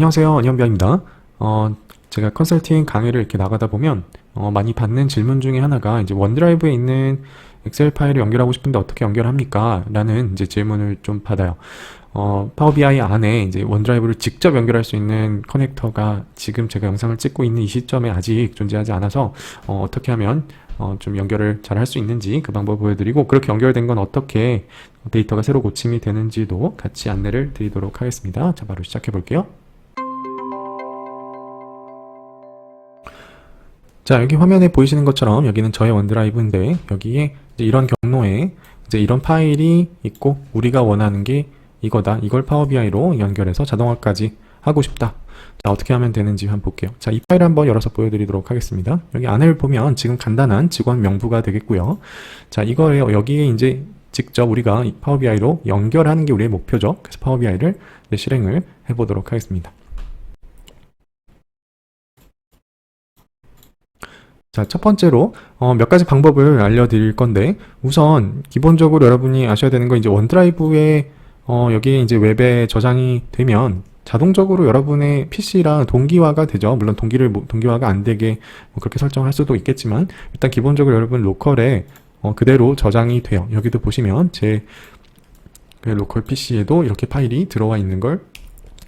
안녕하세요. 안현비입니다. 어, 제가 컨설팅 강의를 이렇게 나가다 보면 어, 많이 받는 질문 중에 하나가 이제 원드라이브에 있는 엑셀 파일을 연결하고 싶은데 어떻게 연결합니까? 라는 이제 질문을 좀 받아요. 어, 파워 BI 안에 이제 원드라이브를 직접 연결할 수 있는 커넥터가 지금 제가 영상을 찍고 있는 이 시점에 아직 존재하지 않아서 어, 어떻게 하면 어, 좀 연결을 잘 할 수 있는지 그 방법 을 보여드리고 그렇게 연결된 건 어떻게 데이터가 새로 고침이 되는지도 같이 안내를 드리도록 하겠습니다. 자, 바로 시작해 볼게요. 자, 여기 화면에 보이시는 것처럼 여기는 저의 원드라이브인데 여기에 이런 경로에 이제 이런 파일이 있고 우리가 원하는 게 이거다. 이걸 파워 BI로 연결해서 자동화까지 하고 싶다. 자, 어떻게 하면 되는지 한번 볼게요. 자, 이 파일 한번 열어서 보여드리도록 하겠습니다. 여기 안을 보면 지금 간단한 직원 명부가 되겠고요. 자, 이거예요. 여기에 이제 직접 우리가 이 파워 BI로 연결하는 게 우리의 목표죠. 그래서 파워 BI를 실행을 해보도록 하겠습니다. 자, 첫 번째로 어, 몇 가지 방법을 알려드릴 건데 우선 기본적으로 여러분이 아셔야 되는 건 이제 원드라이브에 어, 여기에 이제 웹에 저장이 되면 자동적으로 여러분의 PC랑 동기화가 되죠. 물론 동기를 뭐- 동기화가 안 되게 뭐 그렇게 설정할 수도 있겠지만 일단 기본적으로 여러분 로컬에 어, 그대로 저장이 돼요. 여기도 보시면 제그 로컬 PC에도 이렇게 파일이 들어와 있는 걸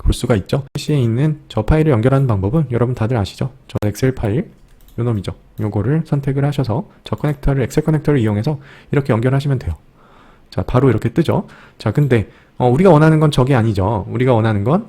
볼 수가 있죠. PC에 있는 저 파일을 연결하는 방법은 여러분 다들 아시죠? 저 엑셀 파일 요 놈이죠. 요거를 선택을 하셔서 저 커넥터를 엑셀 커넥터를 이용해서 이렇게 연결하시면 돼요. 자, 바로 이렇게 뜨죠. 자, 근데 어, 우리가 원하는 건 저게 아니죠. 우리가 원하는 건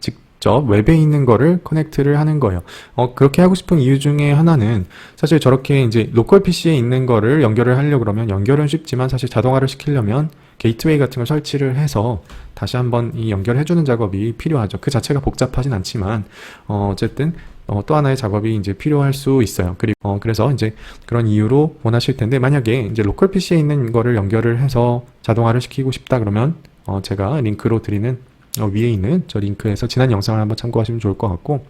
직접 웹에 있는 거를 커넥트를 하는 거예요. 어, 그렇게 하고 싶은 이유 중에 하나는 사실 저렇게 이제 로컬 PC에 있는 거를 연결을 하려고 그러면 연결은 쉽지만 사실 자동화를 시키려면 게이트웨이 같은 걸 설치를 해서 다시 한번 이 연결해주는 작업이 필요하죠. 그 자체가 복잡하진 않지만 어, 어쨌든 어, 또 하나의 작업이 이제 필요할 수 있어요. 그리고 어, 그래서 이제 그런 이유로 원하실 텐데 만약에 이제 로컬 PC에 있는 거를 연결을 해서 자동화를 시키고 싶다 그러면 어, 제가 링크로 드리는 어, 위에 있는 저 링크에서 지난 영상을 한번 참고하시면 좋을 것 같고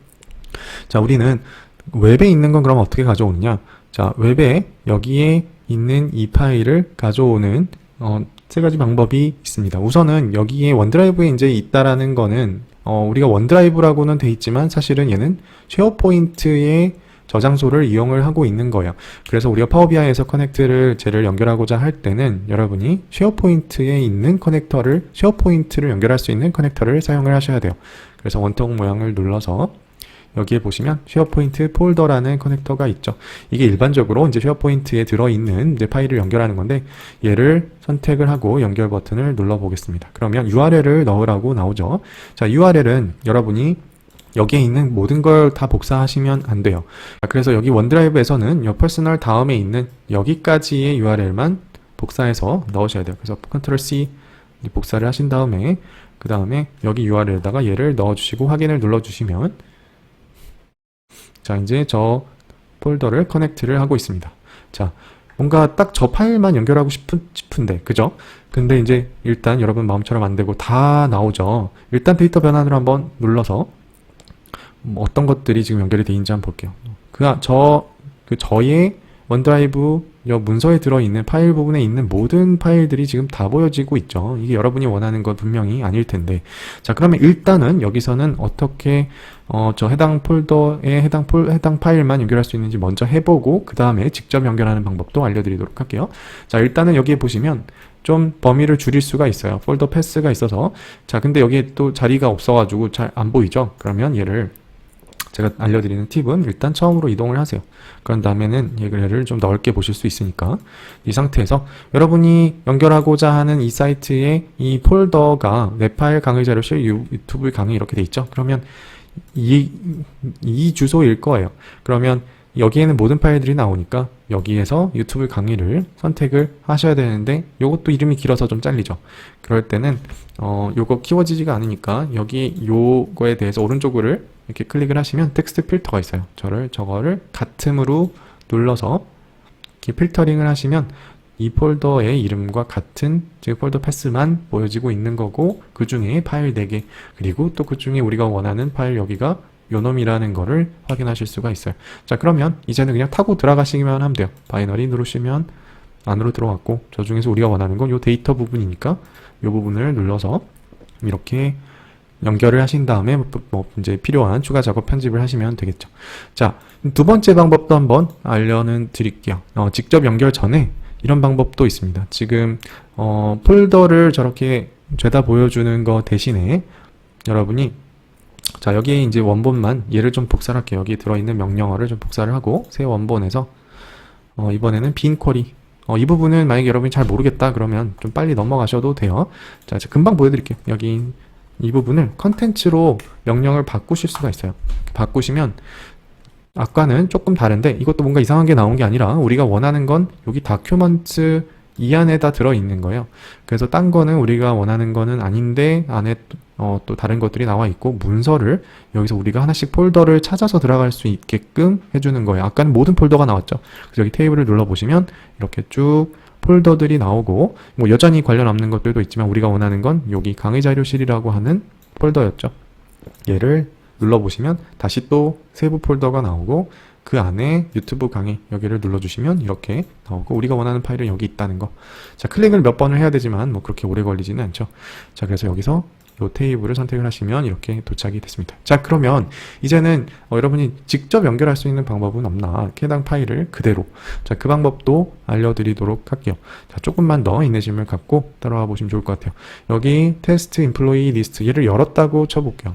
자 우리는 웹에 있는 건 그럼 어떻게 가져오느냐 자 웹에 여기에 있는 이 파일을 가져오는 어, 세 가지 방법이 있습니다. 우선은 여기에 원드라이브에 이제 있다라는 거는 어, 우리가 원드라이브라고는 돼 있지만 사실은 얘는 쉐어포인트의 저장소를 이용을 하고 있는 거예요. 그래서 우리가 파워비아이에서 커넥트를 쟤를 연결하고자 할 때는 여러분이 쉐어포인트에 있는 커넥터를 쉐어포인트를 연결할 수 있는 커넥터를 사용을 하셔야 돼요. 그래서 원통 모양을 눌러서 여기에 보시면 쉐어포인트 폴더라는 커넥터가 있죠. 이게 일반적으로 이제 쉐어포인트에 들어있는 이제 파일을 연결하는 건데 얘를 선택을 하고 연결 버튼을 눌러 보겠습니다. 그러면 URL을 넣으라고 나오죠. 자, URL은 여러분이 여기에 있는 모든 걸 다 복사하시면 안 돼요. 자, 그래서 여기 원드라이브에서는 요 퍼스널 다음에 있는 여기까지의 URL만 복사해서 넣으셔야 돼요. 그래서 컨트롤 C 복사를 하신 다음에 그 다음에 여기 URL에다가 얘를 넣어주시고 확인을 눌러주시면 자 이제 저 폴더를 커넥트를 하고 있습니다. 자 뭔가 딱 저 파일만 연결하고 싶은, 싶은데 그죠? 근데 이제 일단 여러분 마음처럼 안 되고 다 나오죠. 일단 데이터 변환을 한번 눌러서 뭐 어떤 것들이 지금 연결이 돼 있는지 한번 볼게요. 그, 저, 그 저의 원드라이브 여 문서에 들어있는 파일 부분에 있는 모든 파일들이 지금 다 보여지고 있죠. 이게 여러분이 원하는 건 분명히 아닐 텐데. 자, 그러면 일단은 여기서는 어떻게, 어, 저 해당 폴더에 해당 폴, 해당 파일만 연결할 수 있는지 먼저 해보고, 그 다음에 직접 연결하는 방법도 알려드리도록 할게요. 자, 일단은 여기에 보시면 좀 범위를 줄일 수가 있어요. 폴더 패스가 있어서. 자, 근데 여기에 또 자리가 없어가지고 잘 안 보이죠? 그러면 얘를 제가 알려드리는 팁은 일단 처음으로 이동을 하세요. 그런 다음에는 얘를 좀 넓게 보실 수 있으니까 이 상태에서 여러분이 연결하고자 하는 이 사이트의 이 폴더가 내 파일 강의 자료실 유- 유튜브 강의 이렇게 돼 있죠. 그러면 이, 이 주소일 거예요. 그러면 여기에는 모든 파일들이 나오니까 여기에서 유튜브 강의를 선택을 하셔야 되는데 요것도 이름이 길어서 좀 잘리죠. 그럴 때는 어 요거 키워지지가 않으니까 여기 요거에 대해서 오른쪽을 이렇게 클릭을 하시면 텍스트 필터가 있어요. 저를 저거를 같음으로 눌러서 이렇게 필터링을 하시면 이 폴더의 이름과 같은 즉 폴더 패스만 보여지고 있는 거고 그 중에 파일 4개 그리고 또 그 중에 우리가 원하는 파일 여기가 요놈이라는 거를 확인하실 수가 있어요. 자 그러면 이제는 그냥 타고 들어가시기만 하면 돼요. 바이너리 누르시면 안으로 들어갔고 저 중에서 우리가 원하는 건 요 데이터 부분이니까 요 부분을 눌러서 이렇게 연결을 하신 다음에 뭐, 뭐 이제 필요한 추가 작업 편집을 하시면 되겠죠. 자, 두 번째 방법도 한번 알려는 드릴게요. 어, 직접 연결 전에 이런 방법도 있습니다. 지금 어, 폴더를 저렇게 죄다 보여주는 거 대신에 여러분이 자 여기에 이제 원본만 얘를 좀 복사를 할게요. 여기 들어있는 명령어를 좀 복사를 하고 새 원본에서 어, 이번에는 빈 쿼리 어, 이 부분은 만약에 여러분이 잘 모르겠다 그러면 좀 빨리 넘어가셔도 돼요. 자, 금방 보여드릴게요. 여기 이 부분을 컨텐츠로 명령을 바꾸실 수가 있어요. 바꾸시면 아까는 조금 다른데 이것도 뭔가 이상한 게 나온 게 아니라 우리가 원하는 건 여기 다큐먼트 이 안에 다 들어있는 거예요. 그래서 딴 거는 우리가 원하는 거는 아닌데 안에 어, 또 다른 것들이 나와 있고 문서를 여기서 우리가 하나씩 폴더를 찾아서 들어갈 수 있게끔 해주는 거예요. 아까는 모든 폴더가 나왔죠. 그래서 여기 테이블을 눌러보시면 이렇게 쭉 폴더들이 나오고 뭐 여전히 관련 없는 것들도 있지만 우리가 원하는 건 여기 강의 자료실이라고 하는 폴더였죠. 얘를 눌러보시면 다시 또 세부 폴더가 나오고 그 안에 유튜브 강의 여기를 눌러주시면 이렇게 나오고 우리가 원하는 파일은 여기 있다는 거. 자 클릭을 몇 번을 해야 되지만 뭐 그렇게 오래 걸리지는 않죠. 자 그래서 여기서 이 테이블을 선택을 하시면 이렇게 도착이 됐습니다. 자 그러면 이제는 어, 여러분이 직접 연결할 수 있는 방법은 없나 해당 파일을 그대로 자 그 방법도 알려드리도록 할게요. 자 조금만 더 인내심을 갖고 따라와 보시면 좋을 것 같아요. 여기 테스트 인플로이 리스트 얘를 열었다고 쳐볼게요.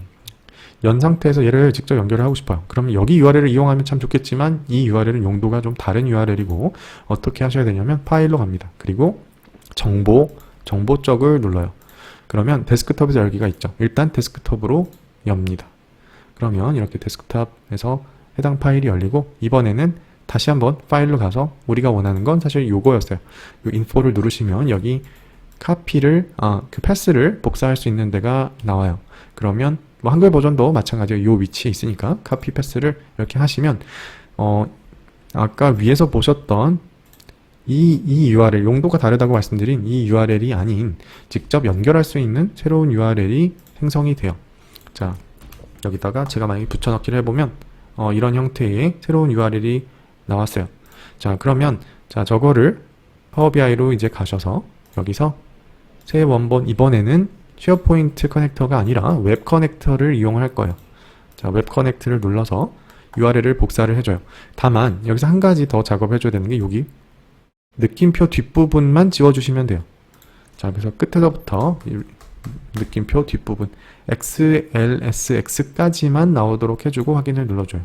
연 상태에서 얘를 직접 연결을 하고 싶어요. 그러면 여기 URL을 이용하면 참 좋겠지만 이 URL은 용도가 좀 다른 URL이고 어떻게 하셔야 되냐면 파일로 갑니다. 그리고 정보 정보 쪽을 눌러요. 그러면 데스크톱에서 열기가 있죠. 일단 데스크톱으로 엽니다. 그러면 이렇게 데스크톱에서 해당 파일이 열리고 이번에는 다시 한번 파일로 가서 우리가 원하는 건 사실 요거였어요. 요 인포를 누르시면 여기 카피를 아 그 패스를 복사할 수 있는 데가 나와요. 그러면 뭐 한글 버전도 마찬가지로 요 위치에 있으니까 카피 패스를 이렇게 하시면 어 아까 위에서 보셨던 이, 이 URL, 용도가 다르다고 말씀드린 이 URL이 아닌 직접 연결할 수 있는 새로운 URL이 생성이 돼요. 자, 여기다가 제가 만약에 붙여넣기를 해보면 어, 이런 형태의 새로운 URL이 나왔어요. 자, 그러면 자 저거를 파워비아이로 이제 가셔서 여기서 새 원본 이번에는 쉐어포인트 커넥터가 아니라 웹 커넥터를 이용을 할 거예요. 자, 웹 커넥트를 눌러서 URL을 복사를 해줘요. 다만 여기서 한 가지 더 작업해줘야 되는 게 여기 느낌표 뒷부분만 지워주시면 돼요. 자, 그래서 끝에서부터 이 느낌표 뒷부분 XLSX까지만 나오도록 해주고 확인을 눌러줘요.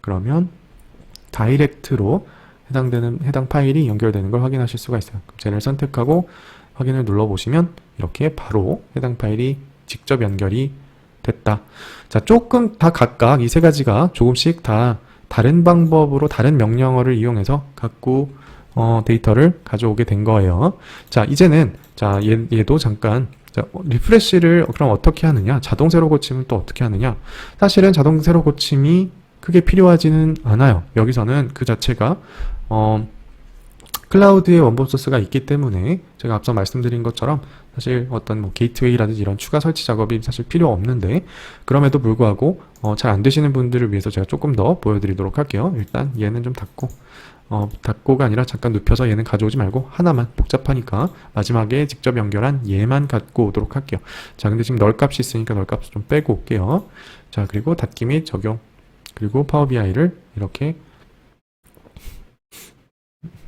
그러면 다이렉트로 해당되는 해당 파일이 연결되는 걸 확인하실 수가 있어요. 그럼 쟤를 선택하고 확인을 눌러보시면 이렇게 바로 해당 파일이 직접 연결이 됐다. 자, 조금 다 각각 이 세 가지가 조금씩 다 다른 방법으로 다른 명령어를 이용해서 갖고 어, 데이터를 가져오게 된 거예요. 자, 이제는 자, 얘, 얘도 잠깐 자, 어, 리프레시를 그럼 어떻게 하느냐? 자동 세로 고침을 또 어떻게 하느냐? 사실은 자동 세로 고침이 크게 필요하지는 않아요. 여기서는 그 자체가 어, 클라우드의 원본 소스가 있기 때문에 제가 앞서 말씀드린 것처럼 사실 어떤 뭐 게이트웨이라든지 이런 추가 설치 작업이 사실 필요 없는데 그럼에도 불구하고 어, 잘 안 되시는 분들을 위해서 제가 조금 더 보여드리도록 할게요. 일단 얘는 좀 닫고 어, 닫고가 아니라 잠깐 눕혀서 얘는 가져오지 말고 하나만 복잡하니까 마지막에 직접 연결한 얘만 갖고 오도록 할게요. 자, 근데 지금 널 값이 있으니까 널 값을 좀 빼고 올게요. 자, 그리고 닫기 및 적용. 그리고 파워 BI를 이렇게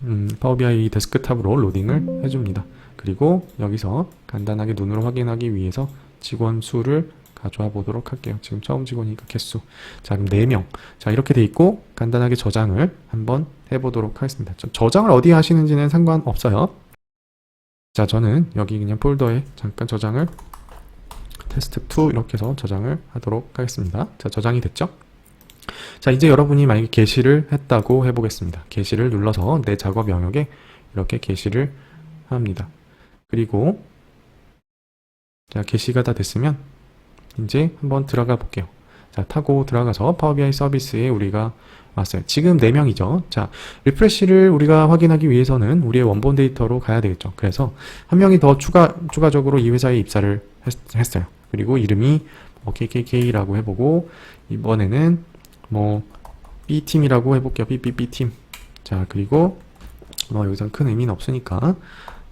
음, 파워 BI 데스크탑으로 로딩을 해줍니다. 그리고 여기서 간단하게 눈으로 확인하기 위해서 직원 수를 가져와 보도록 할게요. 지금 처음 직원이니까 개수. 자, 그럼 4명. 자, 이렇게 돼 있고 간단하게 저장을 한번 해보도록 하겠습니다. 저, 저장을 어디에 하시는지는 상관없어요. 자, 저는 여기 그냥 폴더에 잠깐 저장을 테스트2 이렇게 해서 저장을 하도록 하겠습니다. 자, 저장이 됐죠? 자, 이제 여러분이 만약에 게시를 했다고 해보겠습니다. 게시를 눌러서 내 작업 영역에 이렇게 게시를 합니다. 그리고 자, 게시가 다 됐으면 이제 한번 들어가 볼게요. 자, 타고 들어가서 파워 BI 서비스에 우리가 왔어요. 지금 4명이죠. 자, 리프레시를 우리가 확인하기 위해서는 우리의 원본 데이터로 가야 되겠죠. 그래서 한 명이 더 추가, 추가적으로 이 회사에 입사를 했, 어요 그리고 이름이 뭐 KKK라고 해보고, 이번에는 뭐 B팀이라고 해볼게요. BBB팀. 자, 그리고 뭐 여기서 큰 의미는 없으니까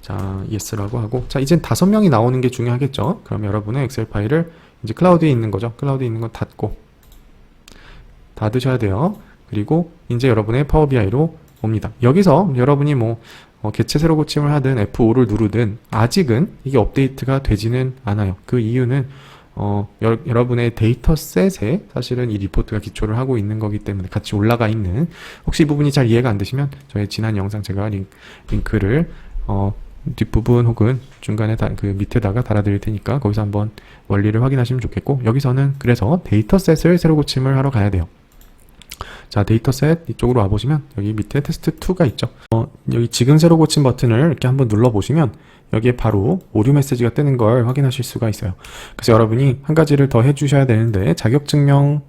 자, yes라고 하고 자, 이젠 다섯 명이 나오는 게 중요하겠죠. 그럼 여러분의 엑셀 파일을 이제 클라우드에 있는 거죠. 클라우드에 있는 건 닫고 닫으셔야 돼요. 그리고 이제 여러분의 파워 BI로 옵니다. 여기서 여러분이 뭐 어, 개체 세로 고침을 하든 F5를 누르든 아직은 이게 업데이트가 되지는 않아요. 그 이유는 어, 여, 여러분의 데이터셋에 사실은 이 리포트가 기초를 하고 있는 거기 때문에 같이 올라가 있는 혹시 이 부분이 잘 이해가 안 되시면 저의 지난 영상 제가 링, 링크를 어, 뒷부분 혹은 중간에 다, 그 밑에다가 달아드릴 테니까 거기서 한번 원리를 확인하시면 좋겠고 여기서는 그래서 데이터셋을 새로 고침을 하러 가야 돼요. 자 데이터셋 이쪽으로 와보시면 여기 밑에 테스트 2가 있죠. 어, 여기 지금 새로 고침 버튼을 이렇게 한번 눌러보시면 여기에 바로 오류 메시지가 뜨는 걸 확인하실 수가 있어요. 그래서 여러분이 한 가지를 더 해주셔야 되는데 자격증명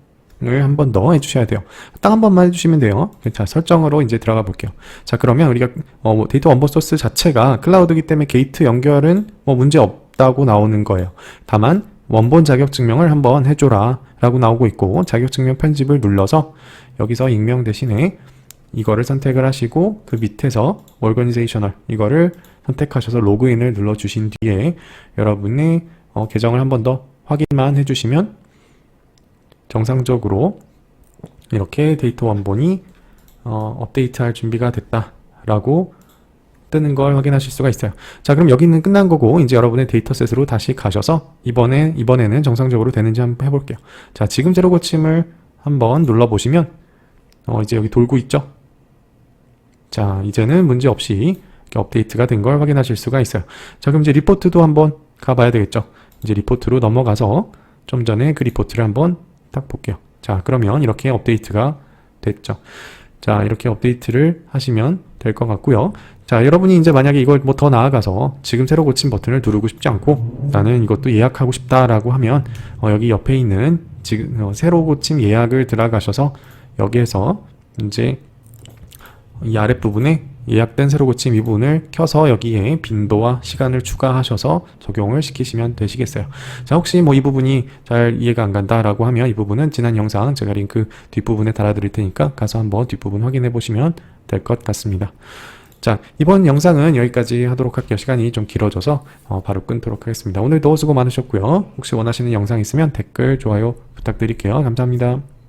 을 한번 더 해주셔야 돼요. 딱 한 번만 해주시면 돼요. 자 설정으로 이제 들어가 볼게요. 자 그러면 우리가 어, 뭐 데이터 원본 소스 자체가 클라우드기 때문에 게이트 연결은 뭐 문제 없다고 나오는 거예요. 다만 원본 자격증명을 한번 해줘라 라고 나오고 있고 자격증명 편집을 눌러서 여기서 익명 대신에 이거를 선택을 하시고 그 밑에서 organizational 이거를 선택하셔서 로그인을 눌러주신 뒤에 여러분의 어, 계정을 한 번 더 확인만 해주시면 정상적으로 이렇게 데이터 원본이 어, 업데이트할 준비가 됐다라고 뜨는 걸 확인하실 수가 있어요. 자, 그럼 여기는 끝난 거고 이제 여러분의 데이터셋으로 다시 가셔서 이번에 이번에는 정상적으로 되는지 한번 해볼게요. 자, 지금 제로 고침을 한번 눌러 보시면 어, 이제 여기 돌고 있죠. 자, 이제는 문제 없이 업데이트가 된 걸 확인하실 수가 있어요. 자, 그럼 이제 리포트도 한번 가봐야 되겠죠. 이제 리포트로 넘어가서 좀 전에 그 리포트를 한번 딱 볼게요. 자, 그러면 이렇게 업데이트가 됐죠. 자, 이렇게 업데이트를 하시면 될 것 같고요. 자, 여러분이 이제 만약에 이걸 뭐 더 나아가서 지금 새로 고친 버튼을 누르고 싶지 않고 나는 이것도 예약하고 싶다라고 하면 어, 여기 옆에 있는 지금 어, 새로 고침 예약을 들어가셔서 여기에서 이제 이 아랫부분에 예약된 새로 고침 이 부분을 켜서 여기에 빈도와 시간을 추가하셔서 적용을 시키시면 되시겠어요. 자, 혹시 뭐 이 부분이 잘 이해가 안 간다라고 하면 이 부분은 지난 영상 제가 링크 뒷부분에 달아드릴 테니까 가서 한번 뒷부분 확인해 보시면 될 것 같습니다. 자, 이번 영상은 여기까지 하도록 할게요. 시간이 좀 길어져서 어, 바로 끊도록 하겠습니다. 오늘도 수고 많으셨고요. 혹시 원하시는 영상 있으면 댓글, 좋아요 부탁드릴게요. 감사합니다.